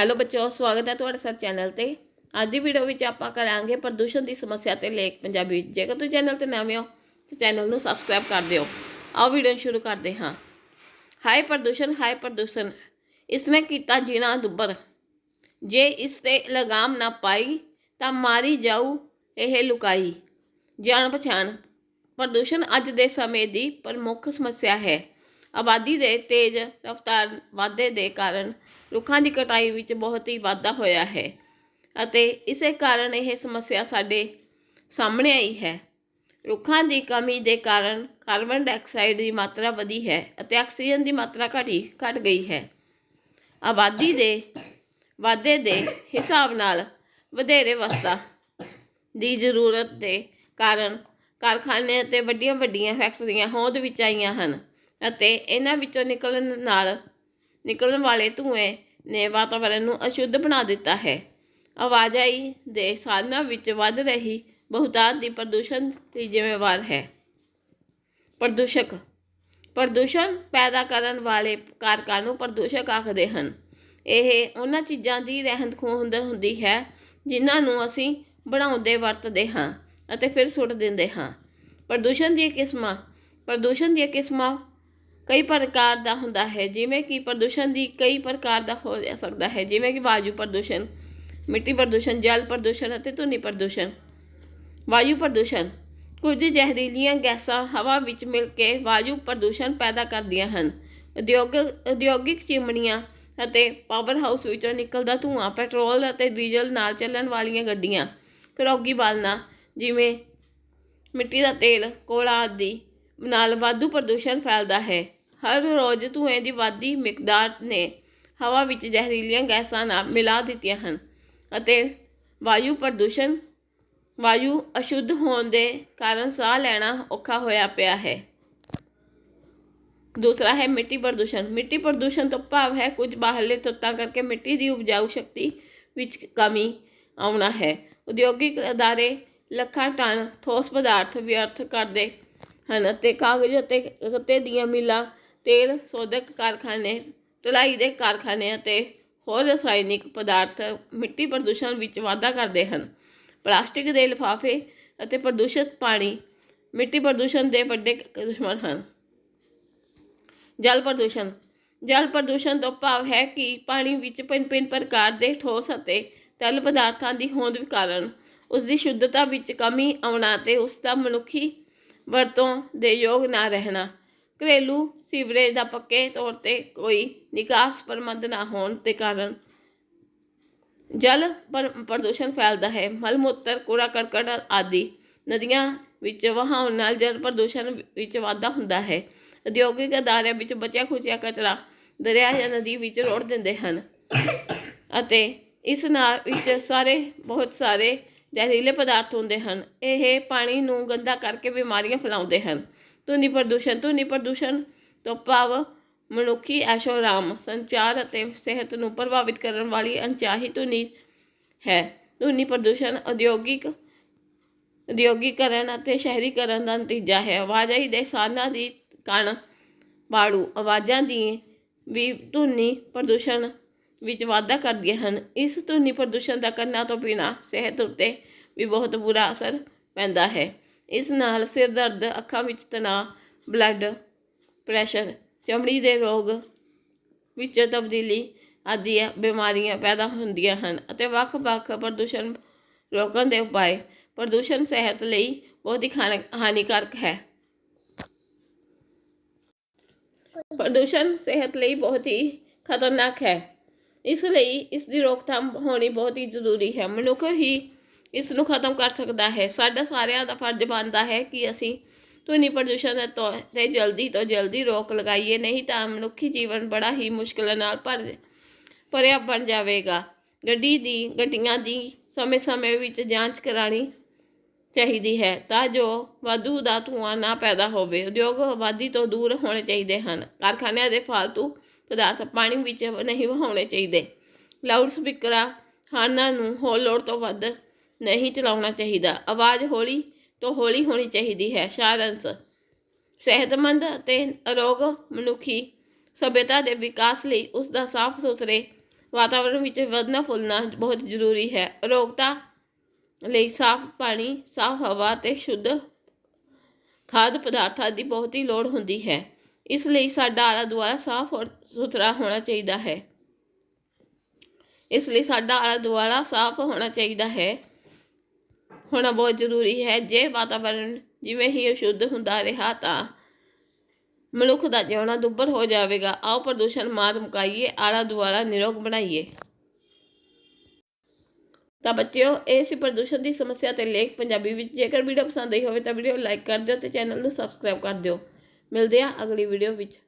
Hello ਬੱਚਿਓ, ਸਵਾਗਤ ਹੈ ਤੁਹਾਡੇ ਸਾਡੇ ਚੈਨਲ ਤੇ। ਅੱਜ ਦੀ ਵੀਡੀਓ ਵਿੱਚ ਆਪਾਂ ਕਰਾਂਗੇ ਪ੍ਰਦੂਸ਼ਣ ਦੀ ਸਮੱਸਿਆ ਤੇ ਲੇਖ ਪੰਜਾਬੀ। ਜੇਕਰ ਤੁਸੀਂ ਚੈਨਲ ਤੇ ਨਵੇਂ ਹੋ, ਤਾਂ ਚੈਨਲ ਨੂੰ ਸਬਸਕ੍ਰਾਈਬ ਕਰ ਦਿਓ। ਆਓ ਵੀਡੀਓ ਸ਼ੁਰੂ ਕਰਦੇ ਹਾਂ। ਹਾਈ ਪ੍ਰਦੂਸ਼ਣ ਹਾਈ ਪ੍ਰਦੂਸ਼ਣ। ਇਸਨੇ ਕੀਤਾ ਜੀਣਾ ਦੁੱਬਰ। ਜੇ ਇਸ ਤੇ ਲਗਾਮ ਨਾ ਪਾਈ, ਤਾਂ ਮਾਰੀ ਜਾਊ ਇਹ ਲੁਕਾਈ। ਜਾਣ ਪਛਾਣ ਪ੍ਰਦੂਸ਼ਣ ਅੱਜ ਦੇ ਸਮੇਂ ਦੀ ਪ੍ਰਮੁੱਖ ਸਮੱਸਿਆ ਹੈ। ਆਬਾਦੀ ਦੇ ਤੇਜ਼ ਰਫ਼ਤਾਰ ਵਾਧੇ ਦੇ ਕਾਰਨ ਰੁੱਖਾਂ ਦੀ ਕਟਾਈ ਵਿੱਚ ਬਹੁਤ ਹੀ ਵਾਧਾ ਹੋਇਆ ਹੈ ਅਤੇ ਇਸੇ ਕਾਰਨ ਇਹ ਸਮੱਸਿਆ ਸਾਡੇ ਸਾਹਮਣੇ ਆਈ ਹੈ। ਰੁੱਖਾਂ ਦੀ ਕਮੀ ਦੇ ਕਾਰਨ ਕਾਰਬਨ ਡਾਈਆਕਸਾਈਡ ਦੀ ਮਾਤਰਾ ਵਧੀ ਹੈ ਅਤੇ ਆਕਸੀਜਨ ਦੀ ਮਾਤਰਾ ਘਟੀ, ਘਟ ਗਈ ਹੈ। ਆਬਾਦੀ ਦੇ ਵਾਧੇ ਦੇ ਹਿਸਾਬ ਨਾਲ ਵਧੇਰੇ ਵਸਤਾਂ ਦੀ ਜ਼ਰੂਰਤ ਦੇ ਕਾਰਨ ਕਾਰਖਾਨੇ ਅਤੇ ਵੱਡੀਆਂ ਵੱਡੀਆਂ ਫੈਕਟਰੀਆਂ ਹੋਂਦ ਵਿੱਚ ਆਈਆਂ ਹਨ। ਅਤੇ ਇਹਨਾਂ ਵਿੱਚੋਂ ਨਿਕਲਣ ਨਾਲ ਨਿਕਲਣ ਵਾਲੇ ਧੂੰਏ ਨੇ ਵਾਤਾਵਰਨ ਨੂੰ ਅਸ਼ੁੱਧ ਬਣਾ ਦਿੱਤਾ ਹੈ। ਆਵਾਜਾਈ ਦੇ ਸਾਧਨਾਂ ਵਿੱਚ ਵੱਧ ਰਹੀ ਬਹੁਤਾਤ ਦੀ ਪ੍ਰਦੂਸ਼ਣ ਦੀ ਜ਼ਿੰਮੇਵਾਰ ਹੈ। ਪ੍ਰਦੂਸ਼ਕ ਪ੍ਰਦੂਸ਼ਣ ਪੈਦਾ ਕਰਨ ਵਾਲੇ ਕਾਰਕਾਂ ਨੂੰ ਪ੍ਰਦੂਸ਼ਕ ਆਖਦੇ ਹਨ। ਇਹ ਉਹਨਾਂ ਚੀਜ਼ਾਂ ਦੀ ਰਹਿੰਦ ਖੂੰਹਦ ਹੁੰਦੀ ਹੈ ਜਿਨ੍ਹਾਂ ਨੂੰ ਅਸੀਂ ਬਣਾਉਂਦੇ ਵਰਤਦੇ ਹਾਂ ਅਤੇ ਫਿਰ ਸੁੱਟ ਦਿੰਦੇ ਹਾਂ। ਪ੍ਰਦੂਸ਼ਣ ਦੀਆਂ ਕਿਸਮਾਂ ਪ੍ਰਦੂਸ਼ਣ ਦੀਆਂ ਕਿਸਮਾਂ ਕਈ ਪ੍ਰਕਾਰ ਦਾ ਹੁੰਦਾ ਹੈ, ਜਿਵੇਂ ਕਿ ਪ੍ਰਦੂਸ਼ਣ ਦੀ ਕਈ ਪ੍ਰਕਾਰ ਦਾ ਹੋ ਜਾ ਸਕਦਾ ਹੈ, ਜਿਵੇਂ ਕਿ ਵਾਯੂ ਪ੍ਰਦੂਸ਼ਣ, ਮਿੱਟੀ ਪ੍ਰਦੂਸ਼ਣ, ਜਲ ਪ੍ਰਦੂਸ਼ਣ ਅਤੇ ਧੁਨੀ ਪ੍ਰਦੂਸ਼ਣ। ਵਾਯੂ ਪ੍ਰਦੂਸ਼ਣ, ਕੁਝ ਜ਼ਹਿਰੀਲੀਆਂ ਗੈਸਾਂ ਹਵਾ ਵਿੱਚ ਮਿਲ ਕੇ ਵਾਯੂ ਪ੍ਰਦੂਸ਼ਣ ਪੈਦਾ ਕਰਦੀਆਂ ਹਨ। ਉਦਯੋਗਿਕ ਉਦਯੋਗਿਕ ਚਿਮਨੀਆਂ ਅਤੇ ਪਾਵਰ ਹਾਊਸ ਵਿੱਚੋਂ ਨਿਕਲਦਾ ਧੂੰਆਂ, ਪੈਟਰੋਲ ਅਤੇ ਡੀਜ਼ਲ ਨਾਲ ਚੱਲਣ ਵਾਲੀਆਂ ਗੱਡੀਆਂ, ਘਰੋਗੀ ਬਾਲਣਾ, ਜਿਵੇਂ ਮਿੱਟੀ ਦਾ ਤੇਲ, ਕੋਲਾ ਆਦਿ ਨਾਲ ਵਾਧੂ ਪ੍ਰਦੂਸ਼ਣ ਫੈਲਦਾ ਹੈ। ਹਰ ਰੋਜ਼ ਧੂਏ ਦੀ ਵਾਧੀ ਮਿਕਦਾਰ ਨੇ ਹਵਾ ਵਿੱਚ ਜ਼ਹਿਰੀਲੀਆਂ ਗੈਸਾਂ ਨਾਲ ਮਿਲਾ ਦਿੱਤੀਆਂ ਹਨ ਅਤੇ ਵਾਯੂ ਪ੍ਰਦੂਸ਼ਣ, ਵਾਯੂ ਅਸ਼ੁੱਧ ਹੋਣ ਦੇ ਕਾਰਨ ਸਾਹ ਲੈਣਾ ਔਖਾ ਹੋਇਆ ਪਿਆ ਹੈ। ਦੂਸਰਾ ਹੈ ਮਿੱਟੀ ਪ੍ਰਦੂਸ਼ਣ। ਮਿੱਟੀ ਪ੍ਰਦੂਸ਼ਣ ਤੋਂ ਭਾਵ ਹੈ ਕੁਝ ਬਾਹਰਲੇ ਤੱਤਾਂ ਕਰਕੇ ਮਿੱਟੀ ਦੀ ਉਪਜਾਊ ਸ਼ਕਤੀ ਵਿੱਚ ਕਮੀ ਆਉਣਾ ਹੈ। ਉਦਯੋਗਿਕ ਅਦਾਰੇ ਲੱਖਾਂ ਟਨ ਠੋਸ ਪਦਾਰਥ ਵਿਅਰਥ ਕਰਦੇ ਹਨ ਅਤੇ ਕਾਗਜ਼ ਅਤੇ ਗੱਤੇ ਦੀਆਂ ਮਿੱਲਾਂ, ਤੇਲ, ਸੋਧਕ ਕਾਰਖਾਨੇ ਢਲਾਈ ਦੇ ਕਾਰਖਾਨੇ ਅਤੇ ਹੋਰ ਰਸਾਇਣਿਕ ਪਦਾਰਥ ਮਿੱਟੀ ਪ੍ਰਦੂਸ਼ਣ ਵਿੱਚ ਵਾਧਾ ਕਰਦੇ ਹਨ। ਪਲਾਸਟਿਕ ਦੇ ਲਿਫਾਫੇ ਅਤੇ ਪ੍ਰਦੂਸ਼ਿਤ ਪਾਣੀ ਮਿੱਟੀ ਪ੍ਰਦੂਸ਼ਣ ਦੇ ਵੱਡੇ ਦੁਸ਼ਮਣ ਹਨ। ਜਲ ਪ੍ਰਦੂਸ਼ਣ ਜਲ ਪ੍ਰਦੂਸ਼ਣ ਤੋਂ ਭਾਵ ਹੈ ਕਿ ਪਾਣੀ ਵਿੱਚ ਭਿੰਨ-ਭਿੰਨ ਪ੍ਰਕਾਰ ਦੇ ਠੋਸ ਅਤੇ ਤਰਲ ਪਦਾਰਥਾਂ ਦੀ ਹੋਂਦ ਕਾਰਨ ਉਸ ਦੀ ਸ਼ੁੱਧਤਾ ਵਿੱਚ ਕਮੀ ਆਉਣਾ ਤੇ ਉਸ ਦਾ ਮਨੁੱਖੀ ਵਰਤੋਂ ਦੇ ਯੋਗ ਨਾ ਰਹਿਣਾ। ਘਰੇਲੂ ਸੀਵਰੇਜ ਦਾ ਪੱਕੇ ਤੌਰ ਤੇ ਕੋਈ ਨਿਕਾਸ ਪ੍ਰਬੰਧ ਨਾ ਹੋਣ ਦੇ ਕਾਰਨ ਜਲ ਪ੍ਰਦੂਸ਼ਣ ਫੈਲਦਾ ਹੈ। ਮਲ ਮੂਤਰ ਕੂੜਾ, ਕਰਕਟ ਆਦਿ ਨਦੀਆਂ ਵਿੱਚ ਵਹਾਉਣ ਨਾਲ ਜਲ ਪ੍ਰਦੂਸ਼ਣ ਵਿੱਚ ਵਾਧਾ ਹੁੰਦਾ ਹੈ। ਉਦਯੋਗਿਕ ਅਦਾਰਿਆਂ ਵਿੱਚ ਬਚਿਆ ਖੁਚਿਆ ਕਚਰਾ ਦਰਿਆ ਜਾਂ ਨਦੀ ਵਿੱਚ ਰੋੜ ਦਿੰਦੇ ਹਨ ਅਤੇ ਇਸ ਨਾਲ ਵਿੱਚ ਸਾਰੇ, ਬਹੁਤ ਸਾਰੇ ਜ਼ਹਿਰੀਲੇ ਪਦਾਰਥ ਹੁੰਦੇ ਹਨ, ਇਹ ਪਾਣੀ ਨੂੰ ਗੰਦਾ ਕਰਕੇ ਬਿਮਾਰੀਆਂ ਫੈਲਾਉਂਦੇ ਹਨ। ਧੁਨੀ ਪ੍ਰਦੂਸ਼ਣ ਧੁਨੀ ਪ੍ਰਦੂਸ਼ਣ ਤੋਂ ਭਾਵ ਮਨੁੱਖੀ ਐਸ਼ੋਰਾਮ, ਸੰਚਾਰ ਅਤੇ ਸਿਹਤ ਨੂੰ ਪ੍ਰਭਾਵਿਤ ਕਰਨ ਵਾਲੀ ਅਣਚਾਹੀ ਧੁਨੀ ਹੈ। ਧੁਨੀ ਪ੍ਰਦੂਸ਼ਣ ਉਦਯੋਗਿਕ, ਉਦਯੋਗੀਕਰਨ ਅਤੇ ਸ਼ਹਿਰੀਕਰਨ ਦਾ ਨਤੀਜਾ ਹੈ। ਆਵਾਜਾਈ ਦੇ ਸਾਧਨਾਂ ਦੀ ਕਣ ਬਾੜੂ ਆਵਾਜ਼ਾਂ ਦੀ ਵੀ ਧੁਨੀ ਪ੍ਰਦੂਸ਼ਣ ਵਿੱਚ ਵਾਧਾ ਕਰਦੀਆਂ ਹਨ। ਇਸ ਧੁਨੀ ਪ੍ਰਦੂਸ਼ਣ ਦਾ ਕੰਨਾਂ ਤੋਂ ਬਿਨਾਂ ਸਿਹਤ ਉੱਤੇ ਵੀ ਬਹੁਤ ਬੁਰਾ ਅਸਰ ਪੈਂਦਾ ਹੈ। ਇਸ ਨਾਲ ਸਿਰ ਦਰਦ, ਅੱਖਾਂ ਵਿੱਚ ਤਣਾਅ ਬਲੱਡ ਪ੍ਰੈਸ਼ਰ ਚਮੜੀ ਦੇ ਰੋਗ ਵਿੱਚ ਤਬਦੀਲੀ ਆਦਿ ਬਿਮਾਰੀਆਂ ਪੈਦਾ ਹੁੰਦੀਆਂ ਹਨ ਅਤੇ ਵੱਖ-ਵੱਖ ਪ੍ਰਦੂਸ਼ਣ ਰੋਕਣ ਦੇ ਉਪਾਅ ਪ੍ਰਦੂਸ਼ਣ ਸਿਹਤ ਲਈ ਬਹੁਤ ਹੀ ਹਾਨੀ- ਹਾਨੀਕਾਰਕ ਹੈ। ਪ੍ਰਦੂਸ਼ਣ ਸਿਹਤ ਲਈ ਬਹੁਤ ਹੀ ਖਤਰਨਾਕ ਹੈ। ਇਸ ਲਈ ਇਸ ਦੀ ਰੋਕਥਾਮ ਹੋਣੀ ਬਹੁਤ ਹੀ ਜ਼ਰੂਰੀ ਹੈ। ਮਨੁੱਖ ਹੀ ਇਸ ਨੂੰ ਖਤਮ ਕਰ ਸਕਦਾ ਹੈ। ਸਾਡਾ ਸਾਰਿਆਂ ਦਾ ਫਰਜ਼ ਬਣਦਾ ਹੈ ਕਿ ਅਸੀਂ ਧੁਨੀ ਪ੍ਰਦੂਸ਼ਣ ਤੋਂ ਤੇ ਜਲਦੀ ਤੋਂ ਜਲਦੀ ਰੋਕ ਲਗਾਈਏ, ਨਹੀਂ ਤਾਂ ਮਨੁੱਖੀ ਜੀਵਨ ਬੜਾ ਹੀ ਮੁਸ਼ਕਲ ਨਾਲ ਭਰ ਭਰਿਆ ਬਣ ਜਾਵੇਗਾ। ਗੱਡੀ ਦੀ, ਗੱਡੀਆਂ ਦੀ ਸਮੇਂ-ਸਮੇਂ ਵਿੱਚ ਜਾਂਚ ਕਰਾਣੀ ਚਾਹੀਦੀ ਹੈ ਤਾਂ ਜੋ ਵਾਧੂ ਦਾ ਧੂੰਆਂ ਨਾ ਪੈਦਾ ਹੋਵੇ। ਉਦਯੋਗ ਆਬਾਦੀ ਤੋਂ ਦੂਰ ਹੋਣੇ ਚਾਹੀਦੇ ਹਨ। ਕਾਰਖਾਨਿਆਂ ਦੇ ਫਾਲਤੂ ਪਦਾਰਥ ਪਾਣੀ ਵਿੱਚ ਨਹੀਂ ਵਹਾਉਣੇ ਚਾਹੀਦੇ। ਲਾਊਡ ਸਪੀਕਰਾਂ ਹਾਰਨਾਂ ਨੂੰ ਹੋਰ ਲੋੜ ਤੋਂ ਵੱਧ ਨਹੀਂ ਚਲਾਉਣਾ ਚਾਹੀਦਾ। ਆਵਾਜ਼ ਹੌਲੀ ਤੋਂ ਹੌਲੀ ਹੋਣੀ ਚਾਹੀਦੀ ਹੈ। ਸਾਰੰਸ ਸਿਹਤਮੰਦ ਅਤੇ ਅਰੋਗ ਮਨੁੱਖੀ ਸਭਿਅਤਾ ਦੇ ਵਿਕਾਸ ਲਈ ਉਸ ਦਾ ਸਾਫ਼ ਸੁਥਰੇ ਵਾਤਾਵਰਣ ਵਿੱਚ ਵਧਣਾ ਫੁੱਲਣਾ ਬਹੁਤ ਜ਼ਰੂਰੀ ਹੈ। ਅਰੋਗਤਾ ਲਈ ਸਾਫ਼ ਪਾਣੀ, ਸਾਫ਼ ਹਵਾ ਤੇ ਸ਼ੁੱਧ ਖਾਦ ਪਦਾਰਥਾਂ ਦੀ ਬਹੁਤ ਹੀ ਲੋੜ ਹੁੰਦੀ ਹੈ। ਇਸ ਲਈ ਸਾਡਾ ਆਲਾ ਦੁਆਲਾ ਸਾਫ਼ ਔਰ ਸੁਥਰਾ ਹੋਣਾ ਚਾਹੀਦਾ ਹੈ। ਇਸ ਲਈ ਸਾਡਾ ਆਲਾ ਦੁਆਲਾ ਸਾਫ਼ ਹੋਣਾ ਚਾਹੀਦਾ ਹੈ। ਹੋਣਾ ਬਹੁਤ ਜ਼ਰੂਰੀ ਹੈ। ਜੇ ਵਾਤਾਵਰਣ ਜਿਵੇਂ ਹੀ ਅਸ਼ੁੱਧ ਹੁੰਦਾ ਰਿਹਾ ਤਾਂ ਮਨੁੱਖ ਦਾ ਜਿਉਣਾ ਦੁੱਭਰ ਹੋ ਜਾਵੇਗਾ। ਆਓ ਪ੍ਰਦੂਸ਼ਣ ਮਾਰ ਮੁਕਾਈਏ, ਆਲਾ ਦੁਆਲਾ ਨਿਰੋਗ ਬਣਾਈਏ। ਤਾਂ ਬੱਚਿਓ, ਇਹ ਸੀ ਪ੍ਰਦੂਸ਼ਣ ਦੀ ਸਮੱਸਿਆ ਤੇ ਲੇਖ ਪੰਜਾਬੀ ਵਿੱਚ। ਜੇਕਰ ਵੀਡੀਓ ਪਸੰਦ ਆਈ ਹੋਵੇ ਤਾਂ ਵੀਡੀਓ ਲਾਈਕ ਕਰ ਦਿਓ ਤੇ ਚੈਨਲ ਨੂੰ ਸਬਸਕ੍ਰਾਈਬ ਕਰ ਦਿਓ। ਮਿਲਦੇ ਹਾਂ ਅਗਲੀ ਵੀਡੀਓ ਵਿੱਚ।